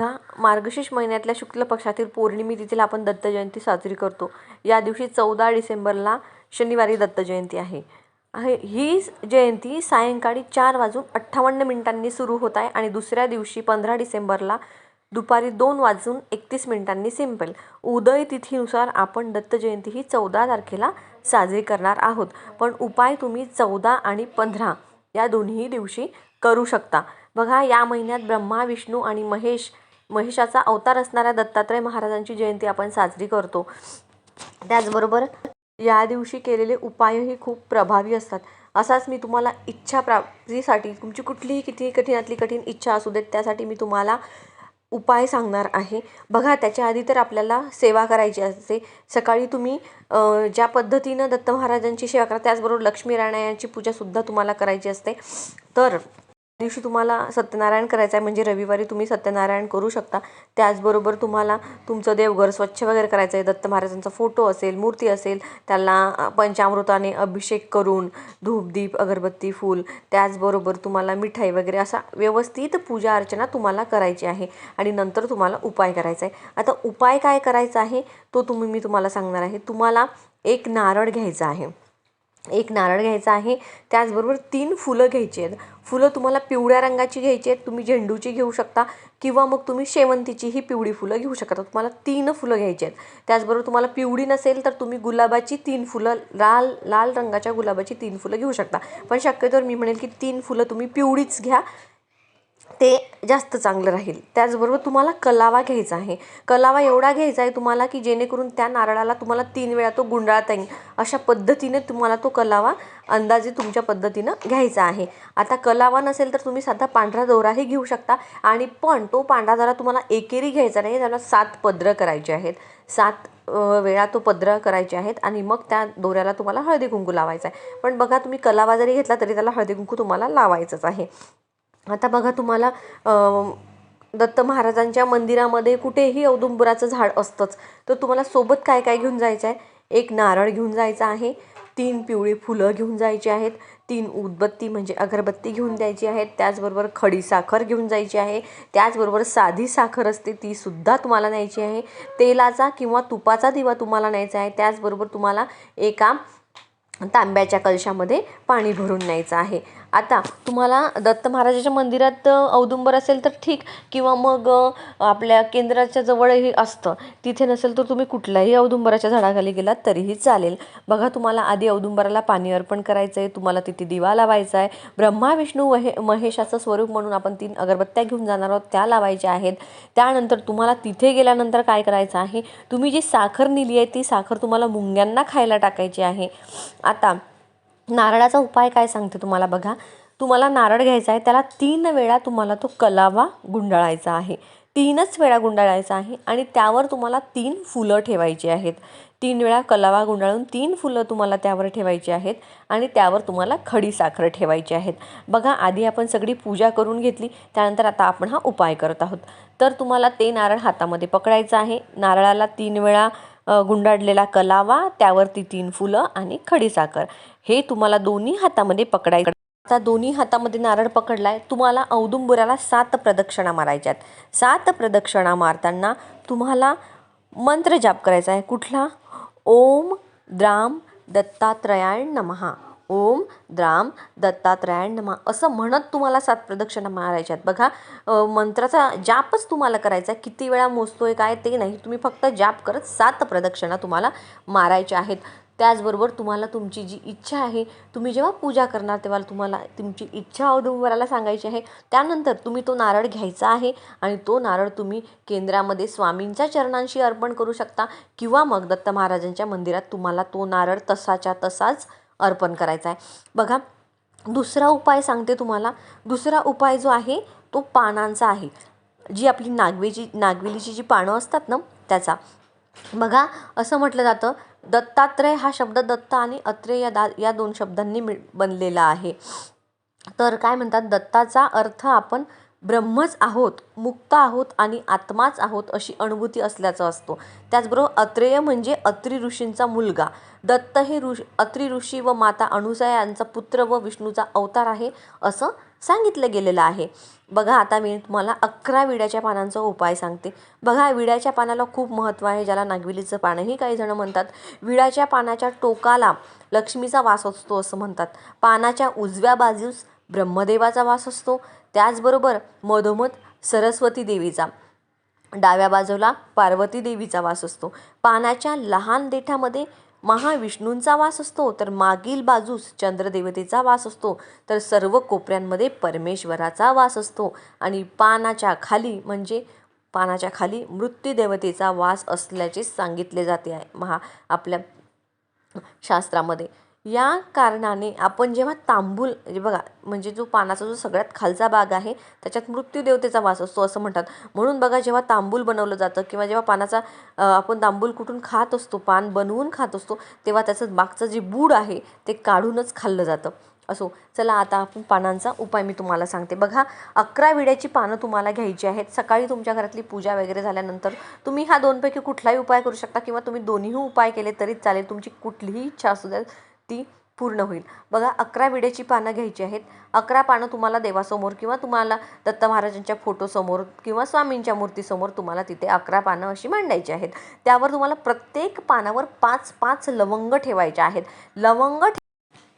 ह्या मार्गशीर्ष महिन्यातल्या शुक्ल पक्षातील पौर्णिमेतिथीला आपण दत्त जयंती साजरी करतो. या दिवशी चौदा डिसेंबरला शनिवारी दत्त जयंती आहे. आहे ही जयंती सायंकाळी चार वाजून अठ्ठावन्न मिनिटांनी सुरू होत आहे आणि दुसऱ्या दिवशी पंधरा डिसेंबरला दुपारी दोन वाजून एकतीस मिनिटांनी संपेल. उदय तिथीनुसार आपण दत्त जयंती ही चौदा तारखेला साजरी करणार आहोत. पण उपाय तुम्ही चौदा आणि पंधरा या दोन्ही दिवशी करू शकता. बघा या महिन्यात ब्रह्मा विष्णू आणि महेश महेशाचा अवतार असणाऱ्या दत्तात्रय महाराजांची जयंती आपण साजरी करतो. त्याचबरोबर या दिवशी केलेले उपायही खूप प्रभावी असतात. असाच मी तुम्हाला इच्छा प्राप्तीसाठी तुमची कुठलीही किती कठीणातली कठीण इच्छा असू देत त्यासाठी मी तुम्हाला उपाय सांगणार आहे. बघा त्याच्या आधी तर आपल्याला सेवा करायची असते. सकाळी तुम्ही ज्या पद्धतीनं दत्त महाराजांची सेवा करा त्याचबरोबर लक्ष्मीनारायणाची पूजासुद्धा तुम्हाला करायची असते. तर दिवशी तुम्हाला सत्यनारायण करायचं आहे म्हणजे रविवारी तुम्ही सत्यनारायण करू शकता. त्याचबरोबर तुम्हाला तुमचं देवघर स्वच्छ वगैरे करायचं आहे दत्त महाराजांचा फोटो असेल मूर्ती असेल त्याला पंचामृताने अभिषेक करून धूपदीप अगरबत्ती फूल त्याचबरोबर तुम्हाला मिठाई वगैरे असा व्यवस्थित पूजा अर्चना तुम्हाला करायची आहे. आणि नंतर तुम्हाला उपाय करायचा आहे. आता उपाय काय करायचा आहे तो तुम्ही मी तुम्हाला सांगणार आहे. तुम्हाला एक नारळ घ्यायचा आहे. एक नारळ घ्यायचा आहे. त्याचबरोबर तीन फुलं घ्यायची आहेत. फुलं तुम्हाला पिवळ्या रंगाची घ्यायची आहेत. तुम्ही झेंडूची घेऊ शकता किंवा मग तुम्ही शेवंतीची ही पिवळी फुलं घेऊ शकता. तुम्हाला तीन फुलं घ्यायची आहेत. त्याचबरोबर तुम्हाला पिवळी नसेल तर तुम्ही गुलाबाची तीन फुलं लाल लाल रंगाच्या गुलाबाची तीन फुलं घेऊ शकता. पण शक्यतोवर मी म्हणेल की तीन फुलं तुम्ही पिवळीच घ्या. ते जास्त चांगलं राहील. त्याचबरोबर तुम्हाला कलावा घ्यायचा आहे. कलावा एवढा घ्यायचा आहे तुम्हाला की जेणेकरून त्या नारळाला तुम्हाला तीन वेळा तो गुंडाळता येईल. अशा पद्धतीने तुम्हाला तो कलावा अंदाजे तुमच्या पद्धतीनं घ्यायचा आहे. आता कलावा नसेल तर तुम्ही साधा पांढरा दोराही घेऊ शकता आणि पण तो पांढरा दोरा तुम्हाला एकेरी घ्यायचा नाही. त्याला सात पद्र करायचे आहेत. सात वेळा तो पद्र करायचे आहेत आणि मग त्या दोऱ्याला तुम्हाला हळदी कुंकू लावायचा आहे. पण बघा तुम्ही कलावा जरी घेतला तरी त्याला हळदी कुंकू तुम्हाला लावायचंच आहे. आता बघा तुम्हाला दत्त महाराजांच्या मंदिरामध्ये कुठेही औदुंबराचं झाड असतंच. तर तुम्हाला सोबत काय काय घेऊन जायचं आहे? एक नारळ घेऊन जायचा आहे तीन पिवळी फुलं घेऊन जायची आहेत तीन उदबत्ती म्हणजे अगरबत्ती घेऊन द्यायची आहेत त्याचबरोबर खडी साखर घेऊन जायची आहे त्याचबरोबर साधी साखर असते ती सुद्धा तुम्हाला न्यायची आहे तेलाचा किंवा तुपाचा दिवा तुम्हाला न्यायचा आहे त्याचबरोबर तुम्हाला एका तांब्याच्या कलशामध्ये पाणी भरून न्यायचं आहे. आता तुम्हाला दत्त महाराजाच्या मंदिरात औदुंबर असेल तर ठीक. किंवा मग आपल्या केंद्राच्या जवळही असतं. तिथे नसेल तर तुम्ही कुठल्याही औदुंबराच्या झाडाखाली गेलात तरीही चालेल. बघा तुम्हाला आधी औदुंबराला पाणी अर्पण करायचं आहे तुम्हाला तिथे दिवा लावायचा आहे ब्रह्मा विष्णू वहे महेशाचं स्वरूप म्हणून आपण तीन अगरबत्त्या घेऊन जाणार आहोत त्या लावायच्या आहेत. त्यानंतर तुम्हाला तिथे गेल्यानंतर काय करायचं आहे? तुम्ही जी साखर नेली आहे ती साखर तुम्हाला मुंग्यांना खायला टाकायची आहे. आता नारळाचा उपाय काय सांगते तुम्हाला बघा? तुम्हाला नारळ घ्यायचा आहे त्याला तीन वेळा तुम्हाला तो कलावा गुंडाळायचा आहे. तीनच वेळा गुंडाळायचा आहे आणि त्यावर तुम्हाला तीन फुलं ठेवायची आहेत. तीन वेळा कलावा गुंडाळून तीन फुलं तुम्हाला त्यावर ठेवायची आहेत आणि त्यावर तुम्हाला खडी साखर ठेवायची आहेत. बघा आधी आपण सगळी पूजा करून घेतली त्यानंतर आता आपण हा उपाय करत आहोत. तर तुम्हाला ते नारळ हातामध्ये पकडायचं आहे. नारळाला तीन वेळा गुंडाळलेला कलावा त्यावरती तीन फुलं आणि खडीसाखर हे तुम्हाला दोन्ही हातामध्ये पकडायचं. आता दोन्ही हातामध्ये नारळ पकडलाय. तुम्हाला औदुंबुराला सात प्रदक्षिणा मारायच्या आहेत. सात प्रदक्षिणा मारताना तुम्हाला मंत्र जाप करायचा आहे. कुठला? ओम द्राम दत्तात्रयाण नमहा. ओम द्राम दत्तात्रयाण नमा. असं म्हणत तुम्हाला सात प्रदक्षिणा मारायच्या आहेत. बघा मंत्राचा जापच तुम्हाला करायचा आहे. किती वेळा मोजतोय काय ते नाही. तुम्ही फक्त जाप करत सात प्रदक्षिणा तुम्हाला मारायच्या आहेत. त्याचबरोबर तुम्हाला तुमची जी इच्छा आहे तुम्ही जेव्हा पूजा करणार तेव्हा तुम्हाला तुमची इच्छा औदुंबराला सांगायची आहे. त्यानंतर तुम्ही तो नारळ घ्यायचा आहे आणि तो नारळ तुम्ही केंद्रामध्ये स्वामींच्या चरणांशी अर्पण करू शकता किंवा मग दत्त महाराजांच्या मंदिरात तुम्हाला तो नारळ तसाच्या तसाच अर्पण करायचा आहे. बघा दुसरा उपाय सांगते तुम्हाला. दुसरा उपाय जो आहे तो पानांचा आहे. जी आपली नागवेची नागवेलीची जी पानं असतात ना त्याचा. बघा असं म्हटलं जातं दत्तात्रय हा शब्द दत्त आणि अत्रेय या दा या दोन शब्दांनी मिळ बनलेला आहे. तर काय म्हणतात दत्ताचा अर्थ आपण ब्रह्मच आहोत मुक्त आहोत आणि आत्माच आहोत अशी अनुभूती असल्याचा असतो. त्याचबरोबर अत्रेय म्हणजे अत्रि ऋषींचा मुलगा. दत्त हे ऋष अत्रि ऋषी व माता अणुसया यांचा पुत्र व विष्णूचा अवतार आहे असं सांगितलं गेलेलं आहे. बघा आता मी तुम्हाला अकरा विड्याच्या पानांचा उपाय सांगते. बघा विड्याच्या पानाला खूप महत्त्व आहे ज्याला नागविलीचं पानही काही जणं म्हणतात. विड्याच्या पानाच्या टोकाला लक्ष्मीचा वास असतो असं म्हणतात. पानाच्या उजव्या बाजूस ब्रह्मदेवाचा वास असतो. त्याचबरोबर मधोमध सरस्वती देवीचा. डाव्या बाजूला पार्वती देवीचा वास असतो. पानाच्या लहान देठामध्ये महाविष्णूंचा वास असतो. तर मागील बाजूस चंद्रदेवतेचा वास असतो. तर सर्व कोपऱ्यांमध्ये परमेश्वराचा वास असतो. आणि पानाच्या खाली म्हणजे पानाच्या खाली मृत्यूदेवतेचा वास असल्याचे सांगितले जाते आहे. महा आपल्या शास्त्रामध्ये. या कारणाने आपण जेव्हा तांबूल म्हणजे बघा म्हणजे जो पानाचा जो सगळ्यात खालचा भाग आहे त्याच्यात मृत्यूदेवतेचा वास असतो असं म्हणतात. म्हणून बघा जेव्हा तांबूल बनवलं जातं किंवा जेव्हा पानाचा आपण तांबूल कुठून खात असतो पान बनवून खात असतो तेव्हा त्याचं मागचं जे बूड आहे ते काढूनच खाल्लं जातं. असो चला आता आपण पानांचा उपाय मी तुम्हाला सांगते. बघा अकरा विड्याची पानं तुम्हाला घ्यायची आहेत. सकाळी तुमच्या घरातली पूजा वगैरे झाल्यानंतर तुम्ही हा दोनपैकी कुठलाही उपाय करू शकता किंवा तुम्ही दोन्हीही उपाय केले तरी चालेल. तुमची कुठलीही इच्छा असू द्या ती पूर्ण होईल. बघा अकरा विड्याची पानं घ्यायची आहेत. अकरा पानं तुम्हाला देवासमोर किंवा तुम्हाला दत्त महाराजांच्या फोटोसमोर किंवा स्वामींच्या मूर्तीसमोर तुम्हाला तिथे अकरा पानं अशी मांडायची आहेत. त्यावर तुम्हाला प्रत्येक पानावर पाच पाच लवंग ठेवायचे आहेत. लवंग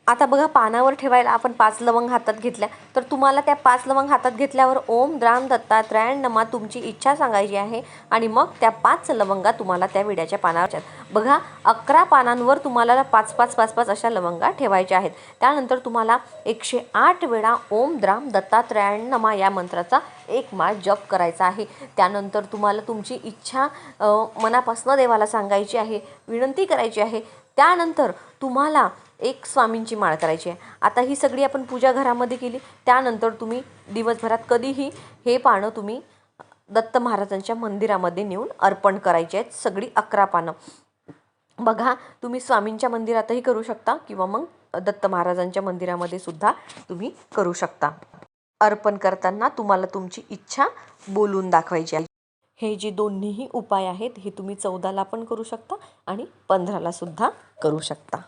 आता बघा पानावर ठेवायला आपण पाच लवंग हातात घेतल्या. तर तुम्हाला त्या पाच लवंग हातात घेतल्यावर ओम द्राम दत्तात्रयाय नमा तुमची इच्छा सांगायची आहे. आणि मग त्या पाच लवंगा तुम्हाला त्या विड्याच्या पानावर बघा अकरा पानांवर तुम्हाला पाच पाच पाच पाच अशा लवंगा ठेवायच्या आहेत. त्यानंतर तुम्हाला एकशे आठ वेळा ओम द्राम दत्तात्रयाय नमा या मंत्राचा एक माळ जप करायचा आहे. त्यानंतर तुम्हाला तुमची इच्छा मनापासनं मनापासून देवाला सांगायची आहे. विनंती करायची आहे. त्यानंतर तुम्हाला एक स्वामींची माळ करायची आहे. आता ही सगळी आपण पूजा घरामध्ये केली त्यानंतर तुम्ही दिवसभरात कधीही हे पानं तुम्ही दत्त महाराजांच्या मंदिरामध्ये नेऊन अर्पण करायची आहेत सगळी अकरा पानं. बघा तुम्ही स्वामींच्या मंदिरातही करू शकता किंवा मग दत्त महाराजांच्या मंदिरामध्ये सुद्धा तुम्ही करू शकता. अर्पण करताना तुम्हाला तुमची इच्छा बोलून दाखवायची आहे. हे जे दोन्हीही उपाय आहेत हे तुम्ही चौदाला पण करू शकता आणि पंधराला सुद्धा करू शकता.